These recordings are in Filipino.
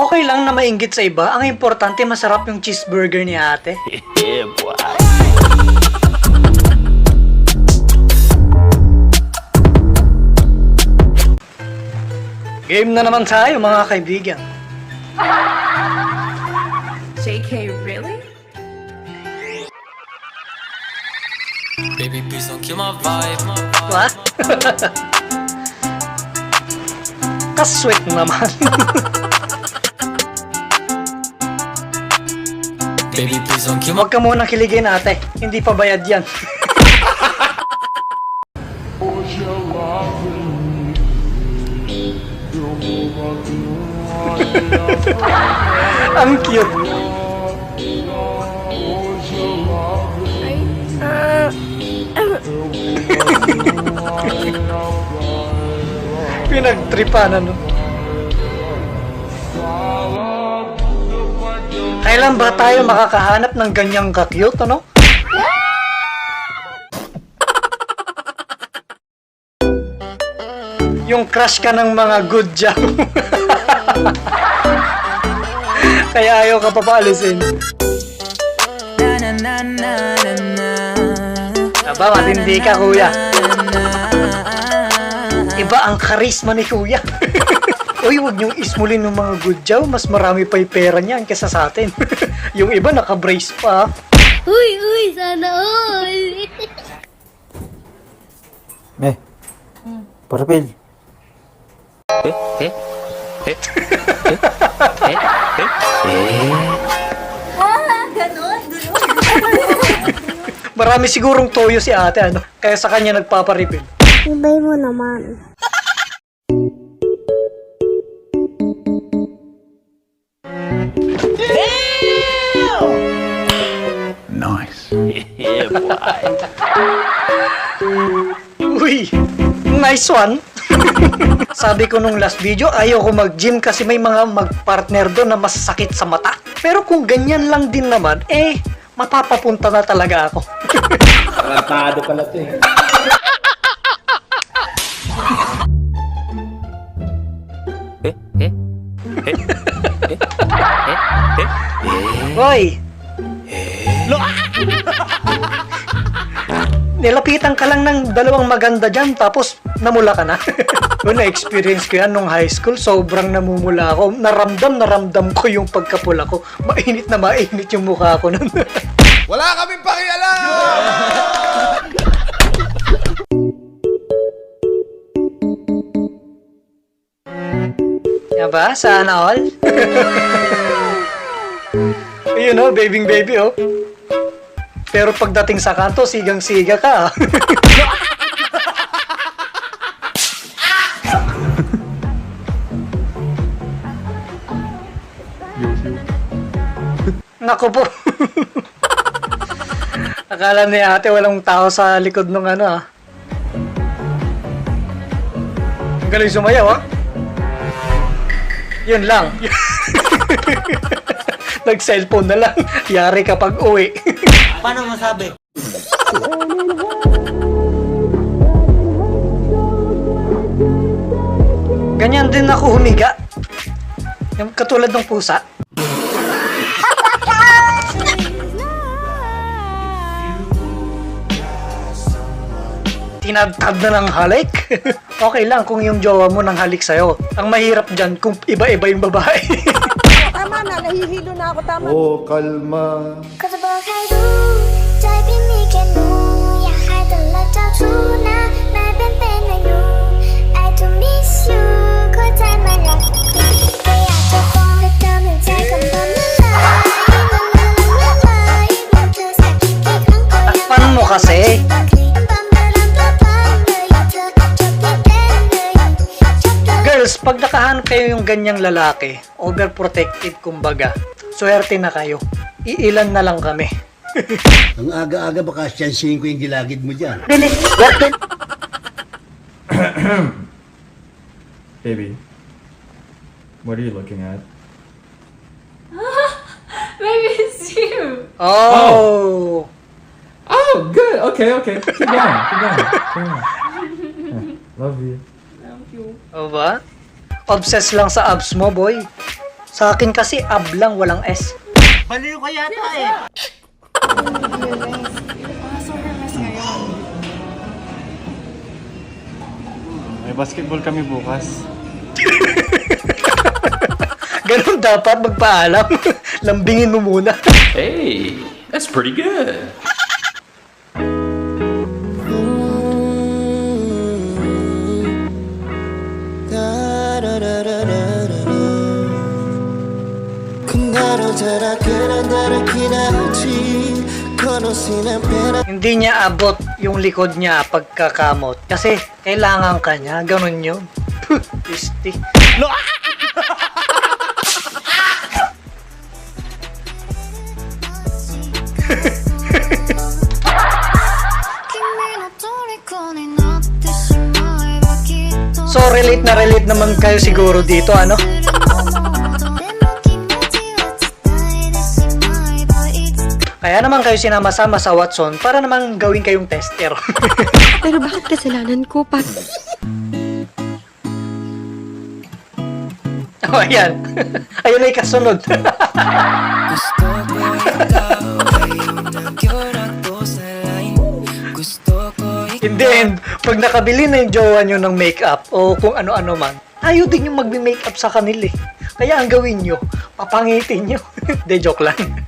Okay lang na mainggit sa iba. Ang importante, masarap yung cheeseburger ni ate. Yeah, boy. Game na naman tayo mga kaibigan. JK, really? Baby, please don't kill my vibe. What? Kasweet naman. Baby, please don't kill my Huwag ka munang kiligin ate. Hindi pa bayad yan. Ang cute. Pinagtripanan no. Kailan ba tayo makakahanap ng ganyang ka-cute, ano? Yung crush ka ng mga good job. Kaya ayaw ka papaalisin. Aba, matindi ka, kuya. Iba ang karisma ni kuya. Uy, huwag niyong ismulin ng mga good job. Mas marami pa yung pera niyan kesa sa atin. yung iba naka-brace pa. Uy, uy, sana all. Eh, papel. ah, ganon, ganon. Marami sigurong toyo si ate, ano? Kaya sa kanya nagpaparipil. Ibay mo naman. Boy. Uy, nice one. Sabi ko nung last video, ayaw ko mag-gym kasi may mga mag-partner doon na masasakit sa mata. Pero kung ganyan lang din naman, eh, mapapapunta na talaga ako. Tarantado pala to eh. Hoy! Nilapitan ka lang ng dalawang maganda dyan, tapos namula ka na. Well, na-experience ko yan nung high school. Sobrang namumula ako. Naramdam, naramdam ko yung pagkapula ko. Mainit na mainit yung mukha ko nun. Wala kaming pakialam! Yan ba? Sana all? Ayun oh, babing baby oh. Pero pagdating sa kanto, sigang-siga ka. Naku po. Akala ni ate walang tao sa likod ng ano ah. Ang galing sumayaw ah. Yun lang. Nag-cellphone na lang. Yari kapag uwi. Paano masabi? Ganyan din ako humiga. Yung katulad ng pusa. Tinadtad na ng halik. okay lang kung yung jowa mo nang halik sa'yo. Ang mahirap dyan kung iba-iba yung babae. Tama na, nahihilo na ako. Tama. Oh, kalma. ก็ kayo yung ganyang lalaki, overprotective kumbaga, swerte na kayo. Iilan na lang kami. Ang aga-aga baka siyansihin ko yung gilagid mo dyan. Baby, what are you looking at? Maybe it's you. Oh! Oh, good. Okay, okay. Keep going. Keep going. Keep going. Yeah. Love you. O ba? Obsessed lang sa abs mo, boy. Sa akin kasi ab lang, walang S. Baliw ka yata eh. May basketball kami bukas. Ganun dapat magpaalam. Lambingin mo muna. Hey, that's pretty good. Hindi niya abot yung likod niya pagkakamot. Kasi kailangan ka niya. Ganun yun. Pisti. So relate na relate naman kayo siguro dito ano? Kaya naman kayo sinama-sama sa Watson para naman gawin kayong tester. Pero bakit kasalanan ko? Pa oh, ayan. Ayun ay kasunod. Gusto ko ikaw ay nagyurato sa line Gusto ko ikaw In the end, pag nakabili na yung jowa nyo ng makeup o kung ano-ano man, ayaw din yung magbe-makeup sa kanila eh. Kaya ang gawin nyo, papangitin nyo. De, joke lang.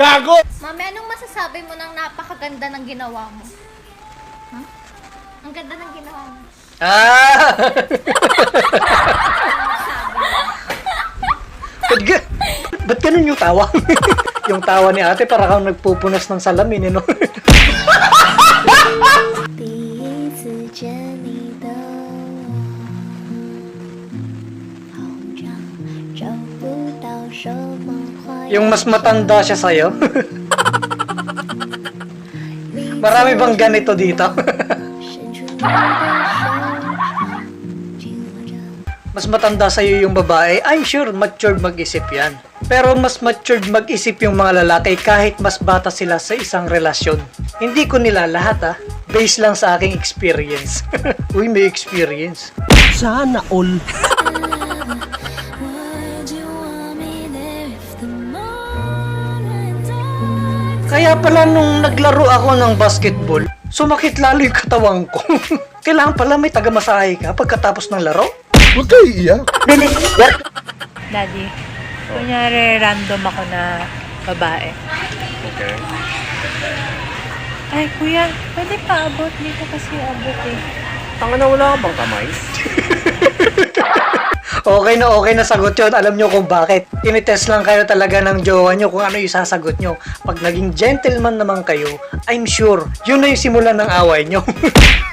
Gago! Mami, anong masasabi mo ng napakaganda ng ginawa mo? Huh? Ang ganda ng ginawa mo. Ah! ba't, ga- ba't ganun yung tawa? yung tawa ni ate para kang nagpupunas ng salamin, eh, no? Yung mas matanda siya sa'yo. Marami bang ganito dito? mas matanda sa'yo yung babae, I'm sure matured mag-isip yan. Pero mas matured mag-isip yung mga lalaki kahit mas bata sila sa isang relasyon. Hindi ko nila lahat ah. Based lang sa aking experience. Uy, may experience. Sana all. Kaya pala nung naglaro ako ng basketball, sumakit lalo yung katawan ko. Kailangan pala may taga-masahe ka pagkatapos ng laro. Huwag kayo iiyak. Daddy, kunyari random ako na babae. Okay. Ay, kuya, pwede pa abot. Hindi ko kasi abot eh. Tanga na wala ka bang kamay? Okay na okay na sagot yun. Alam nyo kung bakit. Tinitest lang kayo talaga ng jowa nyo kung ano yung sasagot nyo. Pag naging gentleman naman kayo, I'm sure, yun na yung simulan ng away nyo.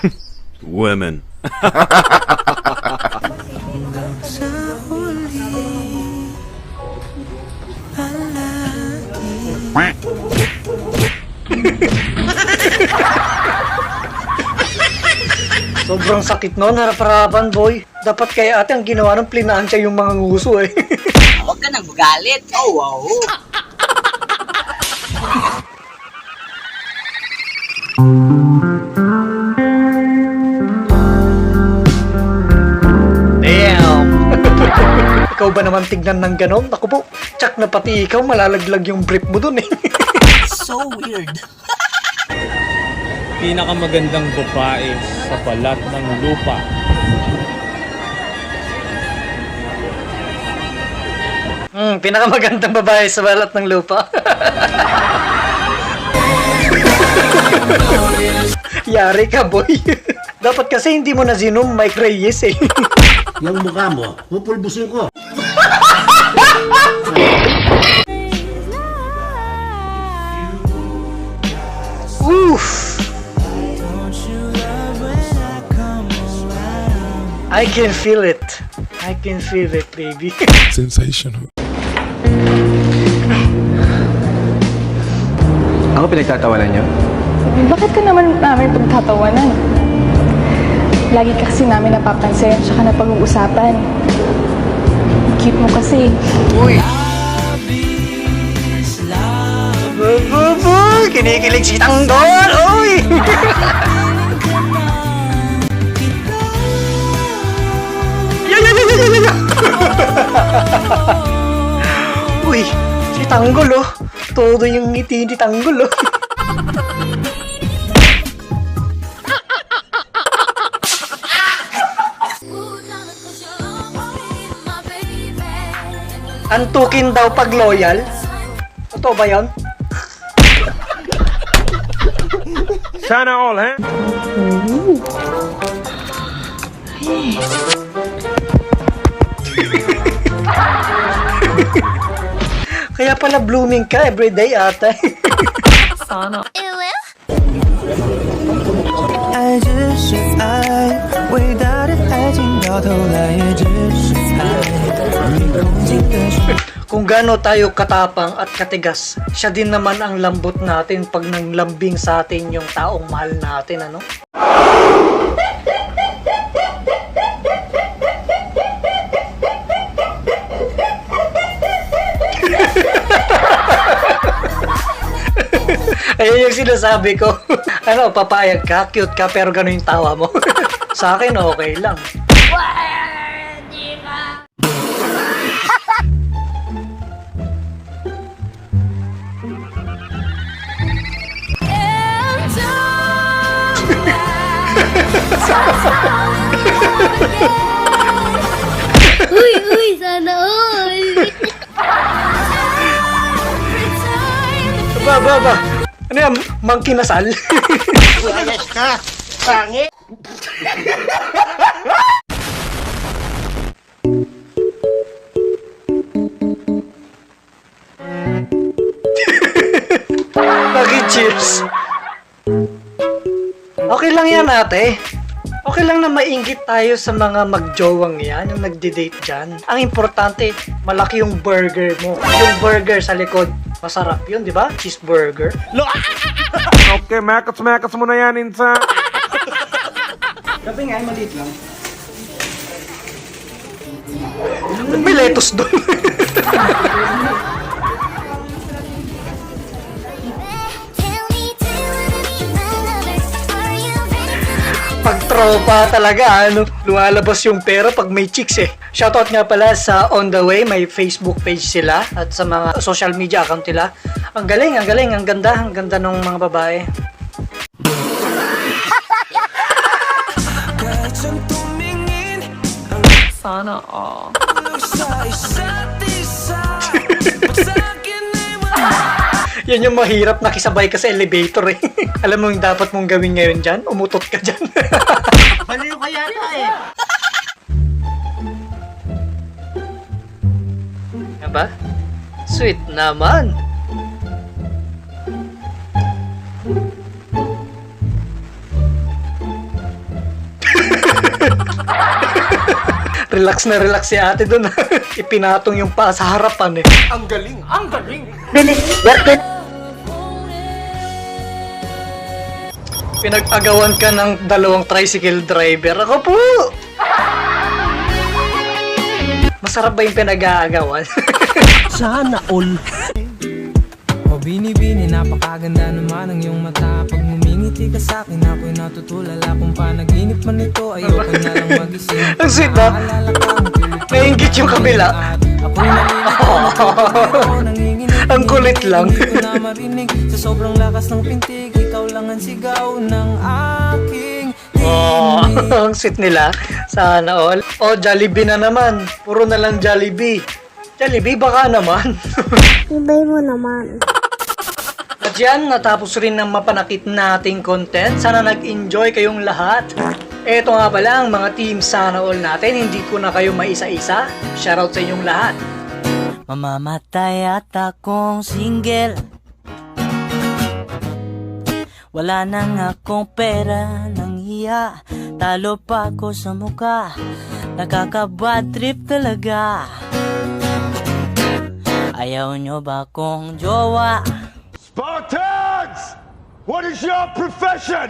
Women. Sobrang sakit no, harap-harapan boy. Dapat kaya ate ang ginawa ng plinansya yung mga nguso eh. Huwag ka nang magalit. Oh, wow. Damn! ikaw ba naman tignan ng ganon? Ako po, tsak na pati ikaw malalaglag yung brief mo dun eh. So weird. Pinakamagandang babae sa balat ng lupa. Hmm, pinakamagandang babae sa balat ng lupa. Yari ka, boy. Dapat kasi hindi mo na zinom Mike Reyes eh. Yung mukha mo, pupulbusin ko. Oof! I can feel it. I can feel it, baby. Sensational. Ako pinagtatawanan niyo? Bakit ka naman namin pagtatawanan? Lagi ka kasi namin napapansin tsaka napag-uusapan. Cute mo kasi. Uy! Bububu! Kinikilig si Tanggol! Uy! Yo, yo, yo, yo, yo, yo! Uy, si Tanggol oh. Todo yung ngiti ni Tanggol oh. Antukin daw pag loyal. Totoo ba yon? Sana all, eh? Kaya pala blooming ka everyday ata. Sana. Kung gaano tayo katapang at katigas, siya din naman ang lambot natin pag nanglambing sa atin yung taong mahal natin, ano? Ayun yung sinasabi ko. ano, papayag ka, cute ka, pero gano'n yung tawa mo. sa akin, okay lang. Uy, uy, sana all. Ba, ba, ba. Ano yan? Monkey nasal? Bakit cheers? Okay lang yan ate. Okay lang na maingit tayo sa mga magjowang yan, yung nagde-date dyan. Ang importante, malaki yung burger mo. Yung burger sa likod, masarap yun, di ba? Cheeseburger. Okay, makas-makas mo na yan, Insa. May lettuce doon. pag tropa talaga, ano, lumalabas yung pera pag may chicks eh. Shoutout nga pala sa On The Way, may Facebook page sila at sa mga social media account nila. Ang galing, ang galing, ang ganda, ang ganda ng mga babae. Sana all. Yan yung mahirap nakisabay ka sa elevator eh. Alam mo yung dapat mong gawin ngayon dyan? Umutot ka dyan. Baliw ka yata eh. Diba? Sweet naman. relax na relax si ate dun. Ipinatong yung pa sa harapan eh. Pinag-agawan ka ng dalawang tricycle driver. Ako po! Masarap ba yung pinag-aagawan? Sana all. O binibini, napakaganda naman ang iyong mata Pag ngumingiti ka sa'kin, ako'y natutulala Kung panaginip man ito, ayoko na lang magising Ang sweet, ko Nainggit yung kabila. Ako'y nalilito, kulit lang. Hindi ko na marinig Sa sobrang lakas ng pintig Ikaw lang ang sigaw ng aking Oh, ang sweet nila. Sana all. Oh, Jollibee na naman. Puro na lang Jollibee. Jollibee, baka naman. Ibay mo naman. At yan, natapos rin ng mapanakit nating content. Sana nag-enjoy kayong lahat. Eto nga pala ang mga team Sana All natin. Hindi ko na kayo maisa-isa. Shoutout sa inyong lahat. Mamamatay at akong single Wala nang akong pera nang hiya Talo pa ako sa muka Nakakabad trip talaga Ayaw nyo ba kong jowa? Spartans! What is your profession?